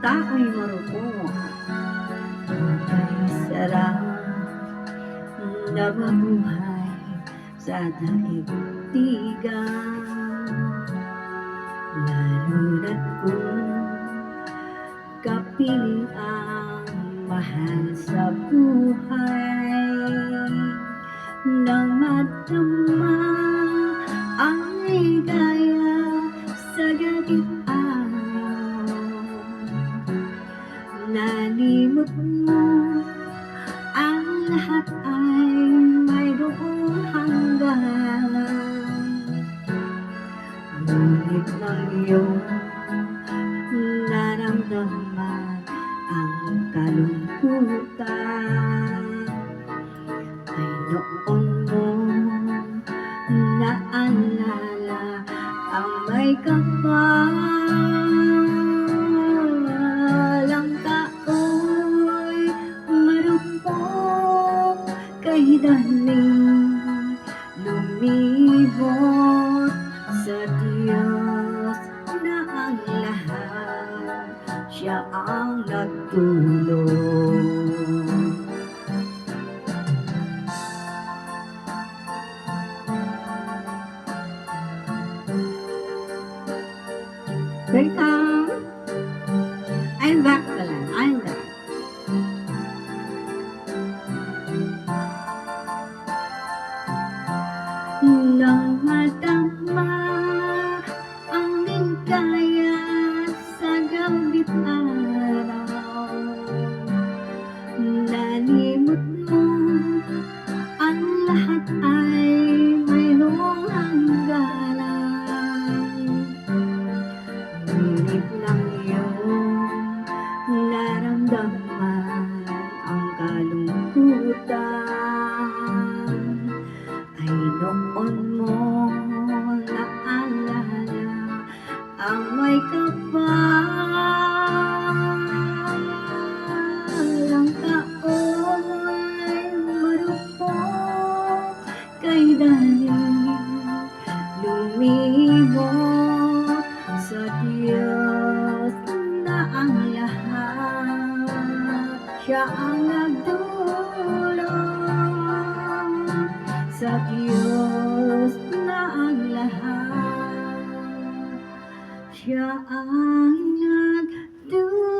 tao'y marupok. Ay sarap na mabuhay sa daigdigan. Lalo na't kung kapiling ang mahal sa buhay Nalimot mo ang lahat ay mayroong hanggan Ngunit ng iyong naramdaman ang kalungkutan. Ay noon mo naalala ang may kapal kay daling lumibot sa Diyos na ang lahat siya ang nagtulong Welcome! Noon mo naalala ang may kapal ang tao'y marupok kay daling lumibot sa Diyos na ang lahat. Siya ang nagdulong